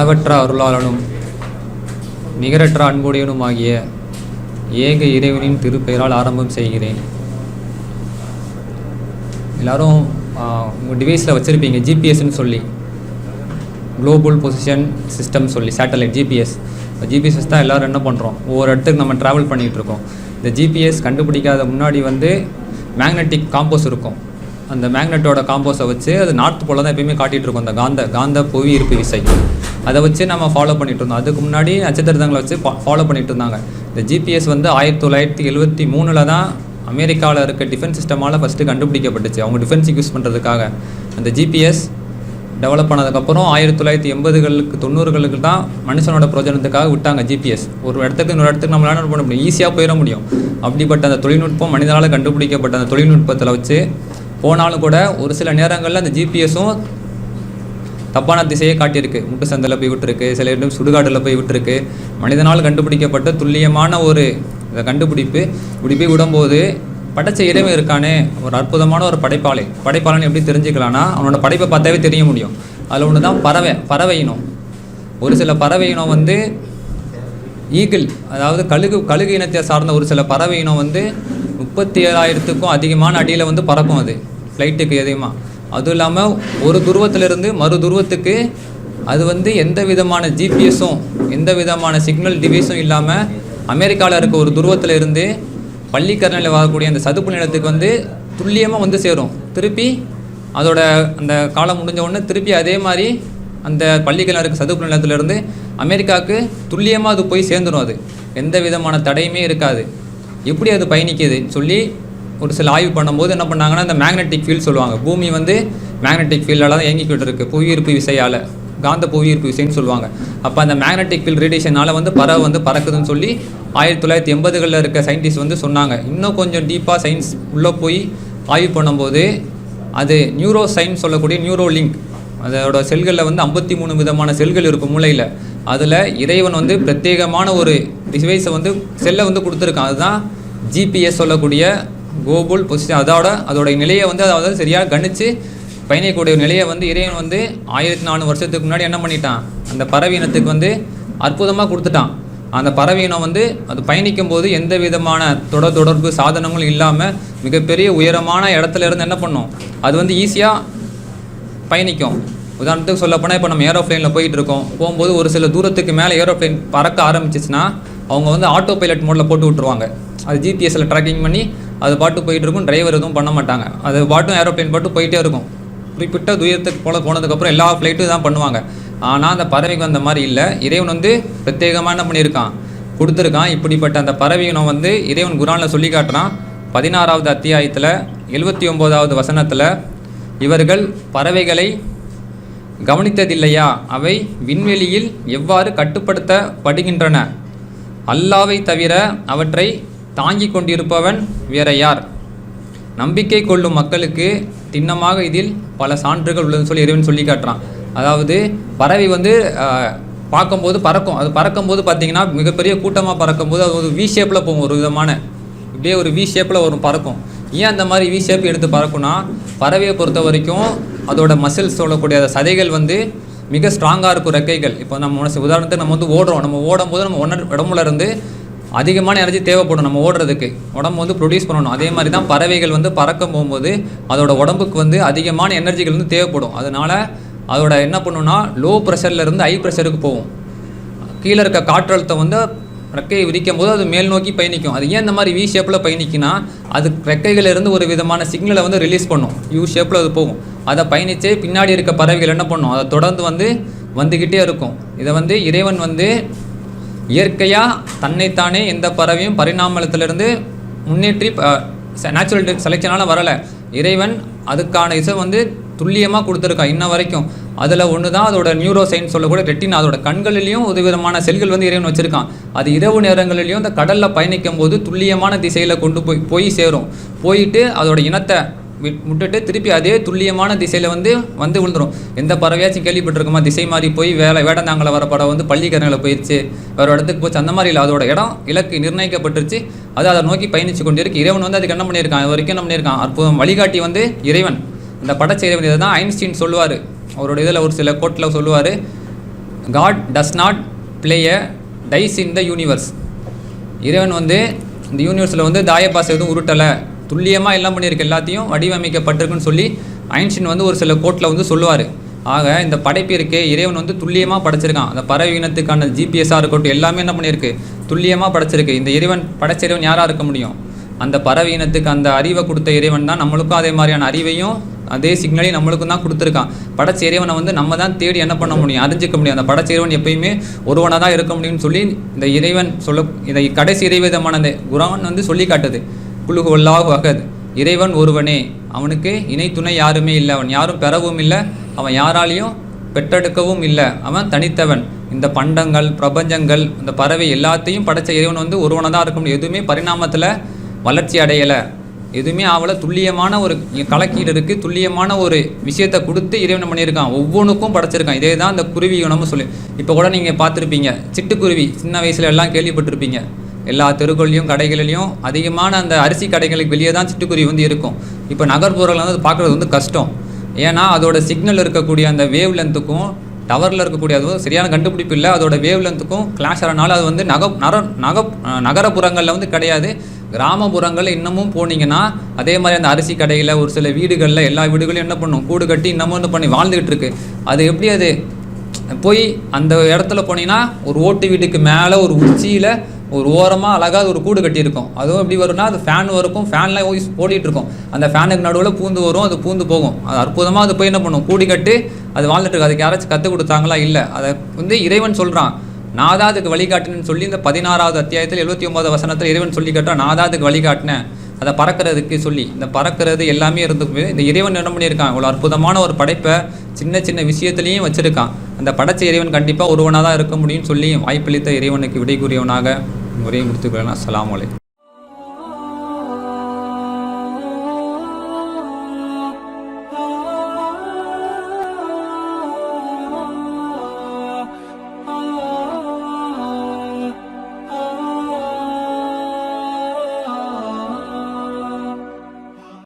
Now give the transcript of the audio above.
அளவற்ற அருளாளனும் நிகரற்ற அன்புடையனுமாகிய ஏக இறைவனின் திருப்பெயரால் ஆரம்பம் செய்கிறேன். எல்லாரும் உங்கள் டிவைஸில் வச்சுருப்பீங்க ஜிபிஎஸ்ன்னு சொல்லி. குளோபல் பொசிஷன் சிஸ்டம் சொல்லி சேட்டலைட் ஜிபிஎஸ் ஜிபிஎஸ் தான் எல்லோரும் என்ன பண்ணுறோம் ஒவ்வொரு இடத்துக்கு நம்ம ட்ராவல் பண்ணிகிட்ருக்கோம் இந்த ஜிபிஎஸ் கண்டுபிடிக்காத முன்னாடி வந்து மேக்னெட்டிக் காம்போஸ் இருக்கும். அந்த மேக்னெட்டோட காம்போஸை வச்சு அது நார்த் போல் தான் எப்பயுமே காட்டிகிட்டு இருக்கும். அந்த காந்த காந்த புவி ஈர்ப்பு விசை. அதை வச்சு நம்ம ஃபாலோ பண்ணிட்டு இருந்தோம். அதுக்கு முன்னாடி நட்சத்திரதங்களை வச்சு ஃபாலோ பண்ணிட்டு இருந்தாங்க. இந்த ஜிபிஎஸ் வந்து ஆயிரத்தி தொள்ளாயிரத்தி எழுபத்தி மூணில் தான் அமெரிக்காவில் இருக்க டிஃபென்ஸ் சிஸ்டமால் ஃபஸ்ட்டு கண்டுபிடிக்கப்பட்டுச்சு. அவங்க டிஃபென்ஸுக்கு யூஸ் பண்ணுறதுக்காக அந்த ஜிபிஎஸ் டெவலப் பண்ணதுக்கப்புறம் ஆயிரத்தி தொள்ளாயிரத்தி எண்பதுகளுக்கு தொண்ணூறுகளுக்கு தான் மனுஷனோட பிரயோஜனத்துக்காக விட்டாங்க ஜிபிஎஸ் ஒரு இடத்துக்கு இன்னொரு இடத்துக்கு நம்மளால என்ன பண்ண முடியும்? ஈஸியாக போயிட முடியும். அப்படிப்பட்ட அந்த தொழில்நுட்பம் மனிதனால் கண்டுபிடிக்கப்பட்ட அந்த தொழில்நுட்பத்தில் வச்சு போனாலும் கூட ஒரு சில நேரங்களில் அந்த ஜிபிஎஸும் தப்பான திசையை காட்டியிருக்கு. முட்டு சந்தில் போய் விட்டுருக்கு. சில இடம் சுடுகாட்டில் போய் விட்டுருக்கு. மனிதனால் கண்டுபிடிக்கப்பட்ட துல்லியமான ஒரு கண்டுபிடிப்பு. இப்படி போய் விடும்போது படைச்ச இறைவன் இருக்கானே. ஒரு அற்புதமான ஒரு படைப்பாளி. படைப்பாளன் எப்படி தெரிஞ்சுக்கலான்னா அவனோட படைப்பை பார்த்தாவே தெரிய முடியும். அதில் ஒன்று தான் பறவை பறவை இனம். ஒரு சில பறவை இனம் வந்து ஈகிள் அதாவது கழுகு கழுகு இனத்தை சார்ந்த ஒரு சில பறவை இனம் வந்து முப்பத்தி ஏழாயிரத்துக்கும் அதிகமான அடியில் வந்து பறக்கும் அது ஃப்ளைட்டுக்கு எதையுமா. அதுவும் இல்லாமல் ஒரு துருவத்திலிருந்து மறு துருவத்துக்கு அது வந்து எந்த விதமான ஜிபிஎஸும் எந்த விதமான சிக்னல் டிவைஸும் இல்லாமல் அமெரிக்காவில் இருக்க ஒரு துருவத்தில் இருந்து பள்ளிக்கரணையில் வரக்கூடிய அந்த சதுப்பு நிலத்துக்கு வந்து துல்லியமாக வந்து சேரும். திருப்பி அதோட அந்த காலம் முடிஞ்ச உடனே திருப்பி அதே மாதிரி அந்த பள்ளிக்கரணம் இருக்க சதுப்பு நிலத்திலிருந்து அமெரிக்காவுக்கு துல்லியமாக அது போய் சேர்ந்துடும் அது. எந்த விதமான தடையுமே இருக்காது. எப்படி அது பயணிக்குதுன்னு சொல்லி ஒரு சில ஆய்வு பண்ணும்போது என்ன பண்ணாங்கன்னா இந்த மேக்னெட்டிக் ஃபீல்ட் சொல்லுவாங்க. பூமி வந்து மேக்னெட்டிக் ஃபீல்டால் தான் இயங்கிக்கிட்டு இருக்கு புவியீர்ப்பு விசையால். காந்த புவியீர்ப்பு விசைன்னு சொல்லுவாங்க. அப்போ அந்த மேக்னெட்டிக் ஃபீல்ட் ரேடியேஷனால் வந்து பறவை வந்து பறக்குதுன்னு சொல்லி ஆயிரத்தி தொள்ளாயிரத்தி எண்பதுகளில் இருக்க சயின்டிஸ்ட் வந்து சொன்னாங்க. இன்னும் கொஞ்சம் டீப்பாக சயின்ஸ் உள்ளே போய் ஆய்வு பண்ணும்போது அது நியூரோ சயின்ஸ் சொல்லக்கூடிய நியூரோ லிங்க் அதோட செல்களில் வந்து ஐம்பத்தி மூணு விதமான செல்கள் இருக்கும் மூளையில் அதில் இறைவன் வந்து பிரத்யேகமான ஒரு டிவைஸை வந்து செல்லை வந்து கொடுத்துருக்கான். அதுதான் ஜிபிஎஸ் சொல்லக்கூடிய கோகுல் பொசிஷன் அதோட அதோட நிலையை வந்து அதாவது சரியாக கணித்து பயணிக்கக்கூடிய நிலையை வந்து இறைவன் வந்து ஆயிரத்தி நானூறு வருஷத்துக்கு முன்னாடி என்ன பண்ணிட்டான்? அந்த பறவை இனத்துக்கு வந்து அற்புதமாக கொடுத்துட்டான். அந்த பறவை இனம் வந்து அது பயணிக்கும் போது எந்த விதமான தொடர் தொடர்பு சாதனங்களும் இல்லாமல் மிகப்பெரிய உயரமான இடத்துல இருந்து என்ன பண்ணும்? அது வந்து ஈஸியாக பயணிக்கும். உதாரணத்துக்கு சொல்லப்போனால் இப்போ நம்ம ஏரோப்ளேனில் போயிட்டு இருக்கோம். போகும்போது ஒரு சில தூரத்துக்கு மேலே ஏரோப்ளேன் பறக்க ஆரம்பிச்சிச்சுன்னா அவங்க வந்து ஆட்டோ பைலட் மோடில் போட்டு விட்ருவாங்க அது ஜிபிஎஸ்சில் ட்ராக்கிங் பண்ணி அது பாட்டு போயிட்டு இருக்கும் டிரைவர் எதுவும் பண்ண மாட்டாங்க. அது பாட்டும் ஏரோப்ளேன் பாட்டு போயிட்டே இருக்கும். குறிப்பிட்ட தூரத்துக்கு போல போனதுக்கப்புறம் எல்லா ஃப்ளைட்டும் தான் பண்ணுவாங்க. ஆனால் அந்த பறவைக்கு அந்த மாதிரி இல்லை. இறைவன் வந்து பிரத்யேகமாக என்ன பண்ணியிருக்கான் கொடுத்துருக்கான். இப்படிப்பட்ட அந்த பறவை வந்து இறைவன் குரானில் சொல்லி காட்டுறான். பதினாறாவது அத்தியாயத்தில் எழுபத்தி ஒம்போதாவது வசனத்தில் இவர்கள் பறவைகளை கவனித்ததில்லையா? அவை விண்வெளியில் எவ்வாறு கட்டுப்படுத்தப்படுகின்றன? அல்லாவை தவிர அவற்றை தாங்கிக் கொண்டிருப்பவன் வேற யார்? நம்பிக்கை கொள்ளும் மக்களுக்கு திண்ணமாக இதில் பல சான்றுகள் உள்ளதுன்னு சொல்லி இறைவன் சொல்லி காட்டுறான். அதாவது பறவை வந்து பார்க்கும்போது பறக்கும். அது பறக்கும்போது பார்த்தீங்கன்னா மிகப்பெரிய கூட்டமாக பறக்கும்போது அது ஒரு வி ஷேப்பில் போகும் ஒரு விதமான. இப்படியே ஒரு வி ஷேப்பில் வரும் பறக்கும். ஏன் அந்த மாதிரி வி ஷேப் எடுத்து பறக்கும்னா பறவையை பொறுத்த வரைக்கும் அதோட மசில்ஸ் சொல்லக்கூடிய சதைகள் வந்து மிக ஸ்ட்ராங்காக இருக்கும் ரெக்கைகள். இப்போ நம்ம மனசு உதாரணத்துக்கு நம்ம வந்து ஓடுறோம். நம்ம ஓடும்போது நம்ம ஒன்று உடம்புல இருந்து அதிகமான எனர்ஜி தேவைப்படும் நம்ம ஓடுறதுக்கு. உடம்பு வந்து ப்ரொடியூஸ் பண்ணணும். அதே மாதிரி தான் பறவைகள் வந்து பறக்க போகும்போது அதோட உடம்புக்கு வந்து அதிகமான எனர்ஜிகள் வந்து தேவைப்படும். அதனால அதோட என்ன பண்ணுன்னா லோ ப்ரெஷர்லேருந்து ஹை ப்ரெஷருக்கு போகும். கீழே இருக்க காற்றழுத்தம் வந்து ரெக்கையை விரிக்கும் போது அது மேல் நோக்கி பயணிக்கும். அது ஏன் இந்த மாதிரி வி ஷேப்பில் பயணிக்குன்னா அது ரெக்கைகளிலிருந்து ஒரு விதமான சிக்னலை வந்து ரிலீஸ் பண்ணும். யூ ஷேப்பில் அது போகும். அதை பயணித்து பின்னாடி இருக்க பறவைகள் என்ன பண்ணும்? அதை தொடர்ந்து வந்து வந்துக்கிட்டே இருக்கும். இதை வந்து இறைவன் வந்து இயற்கையாக தன்னைத்தானே எந்த பறவையும் பரிணாமலத்திலிருந்து முன்னேற்றி நேச்சுரல் செலெக்ஷனால் வரலை. இறைவன் அதுக்கான இசை வந்து துல்லியமாக கொடுத்துருக்கான் இன்ன வரைக்கும். அதில் ஒன்று தான் அதோட நியூரோ சயின்ஸ் சொல்லக்கூடிய ரெட்டினா அதோட கண்களிலையும் ஒரு விதமான செல்கள் வந்து இறைவன் வச்சுருக்கான். அது இரவு நேரங்களிலையும் இந்த கடலில் பயணிக்கும் போது துல்லியமான திசையில் கொண்டு போய் போய் சேரும். போயிட்டு அதோட இனத்தை விட்- விட்டுட்டு திருப்பி அதே துல்லியமான திசையில் வந்து வந்து விழுந்துரும். எந்த பறவையாச்சும் கேள்விப்பட்டிருக்குமா? திசை மாறி போய் வேலை வேடந்தாங்களை வர படம் வந்து பள்ளிக்கரணையில் போயிடுச்சு வேறு இடத்துக்கு போச்சு. அந்த மாதிரி இல்லை. அதோட இடம் இலக்கு நிர்ணயிக்கப்பட்டுருச்சு. அது அதை நோக்கி பயணிச்சு கொண்டிருக்கு இறைவன் வந்து அதுக்கு என்ன பண்ணியிருக்கான்? வரைக்கும் என்ன பண்ணியிருக்கான்? அற்புதம் வழிகாட்டி வந்து இறைவன். இந்த படைச்ச இறைவன் இதை தான் ஐன்ஸ்டீன் சொல்லுவார். அவரோட இதில் ஒரு சில கோட்டில் சொல்லுவார் God does not play a dice in the universe இறைவன் வந்து இந்த யூனிவர்ஸில் வந்து தாயப்பாசை எதுவும் உருட்டலை. துல்லியமாக எல்லாம் பண்ணியிருக்கு எல்லாத்தையும் வடிவமைக்கப்பட்டிருக்குன்னு சொல்லி ஐன்ஸ்டீன் வந்து ஒரு சில கோட்டில் வந்து சொல்லுவார். ஆக இந்த படைப்பு இருக்கே. இறைவன் வந்து துல்லியமாக படைச்சிருக்கான். அந்த பறவை இனத்துக்கான ஜிபிஎஸ்ஸாக இருக்கட்டும் எல்லாமே என்ன பண்ணியிருக்கு? துல்லியமாக படைச்சிருக்கு. இந்த இறைவன் படைச்ச இறைவன் யாராக இருக்க முடியும்? அந்த பறவை இனத்துக்கு அந்த அறிவை கொடுத்த இறைவன் தான் நம்மளுக்கும் அதே மாதிரியான அறிவையும் அதே சிக்னலையும் நம்மளுக்கும் தான் கொடுத்துருக்கான். படச்சேரியவனை இறைவனை வந்து நம்ம தான் தேடி என்ன பண்ண முடியும்? அறிஞ்சிக்க முடியும். அந்த படச்சேரியவன் எப்பயுமே ஒருவனாக தான் இருக்க முடியும்னு சொல்லி இந்த இறைவன் சொல்ல இந்த கடைசி இறைவிதமான அந்த குரான் வந்து சொல்லி காட்டுது. குழுகு ஒல்லாஹு அகது. இறைவன் ஒருவனே. அவனுக்கு இணை துணை யாருமே இல்லை. அவன் யாரும் பெறவும் இல்லை. அவன் யாராலையும் பெற்றெடுக்கவும் இல்லை. அவன் தனித்தவன். இந்த பண்டங்கள் பிரபஞ்சங்கள் இந்த பறவை எல்லாத்தையும் படைச்ச இறைவன் வந்து ஒருவனாக தான் இருக்க முடியும். எதுவுமே பரிணாமத்தில் வளர்ச்சி அடையலை. எதுவுமே அவளை துல்லியமான ஒரு கலக்கீடு இருக்குது துல்லியமான ஒரு விஷயத்தை கொடுத்து இறைவன் பண்ணியிருக்கான். ஒவ்வொன்றுக்கும் படைச்சிருக்கான். இதே தான் அந்த குருவி குணமும் சொல்லி. இப்போ கூட நீங்கள் பார்த்துருப்பீங்க. சிட்டுக்குருவி சின்ன வயசில் எல்லாம் கேள்விப்பட்டிருப்பீங்க. எல்லா தெருக்கள்லையும் கடைகளிலையும் அதிகமான அந்த அரிசி கடைகளுக்கு வெளியே தான் சிட்டுக்குருவி வந்து இருக்கும். இப்போ நகர்ப்புறங்களில் வந்து பார்க்குறது வந்து கஷ்டம். ஏன்னா அதோட சிக்னல் இருக்கக்கூடிய அந்த வேவ் லென்த்துக்கும் டவரில் இருக்கக்கூடிய அதுவும் சரியான கண்டுபிடிப்பு இல்லை. அதோட வேவ் லென்த்துக்கும் கிளாஷ் ஆகிறனால அது வந்து நக நர நக நகரப்புறங்களில் வந்து கிடையாது. கிராமப்புறங்கள் இன்னமும் போனீங்கன்னா அதே மாதிரி அந்த அரிசி கடையில் ஒரு சில வீடுகளில் எல்லா வீடுகளையும் என்ன பண்ணும்? கூடு கட்டி இன்னமும் என்ன பண்ணி வாழ்ந்துகிட்டு இருக்கு. அது எப்படி அது? போய் அந்த இடத்துல போனீங்கன்னா ஒரு ஓட்டு வீட்டுக்கு மேலே ஒரு உச்சியில் ஒரு ஓரமாக அழகாக ஒரு கூடு கட்டியிருக்கும். அதுவும் எப்படி வரும்னா அது ஃபேன் வரைக்கும் ஃபேன்லாம் ஓய் ஓடிட்டு இருக்கும். அந்த ஃபேனுக்கு நடுவில் பூந்து வரும் அது பூந்து போகும். அது அற்புதமாக அது போய் என்ன பண்ணும்? கூடி கட்டி அது வாழ்ந்துட்டு இருக்கு. அதுக்கு யாராச்சும் கற்றுக் கொடுத்தாங்களா? இல்லை. அதை வந்து இறைவன் சொல்கிறான் நான் தான் அதுக்கு வழிகாட்டினேன்னு சொல்லி இந்த பதினாறாவது அத்தியாயத்தில் எழுபத்தி ஒன்பது வசனத்தில் இறைவன் சொல்லி கேட்டால் நான் தான் அதுக்கு வழிகாட்டினேன் அதை பறக்கிறதுக்கு சொல்லி. இந்த பறக்கிறது எல்லாமே இருந்து இந்த இறைவன் என்ன பண்ணியிருக்கான்? இவ்வளோ அற்புதமான ஒரு படைப்பை சின்ன சின்ன விஷயத்துலேயும் வச்சுருக்கான். அந்த படைச்ச இறைவன் கண்டிப்பாக ஒருவனாக தான் இருக்க முடியும்னு சொல்லி வாய்ப்பளித்த இறைவனுக்கு விடை கூறியவனாக உரையை முடித்துக்கொள்ளலாம் அஸ்ஸலாமு அலைக்கும்.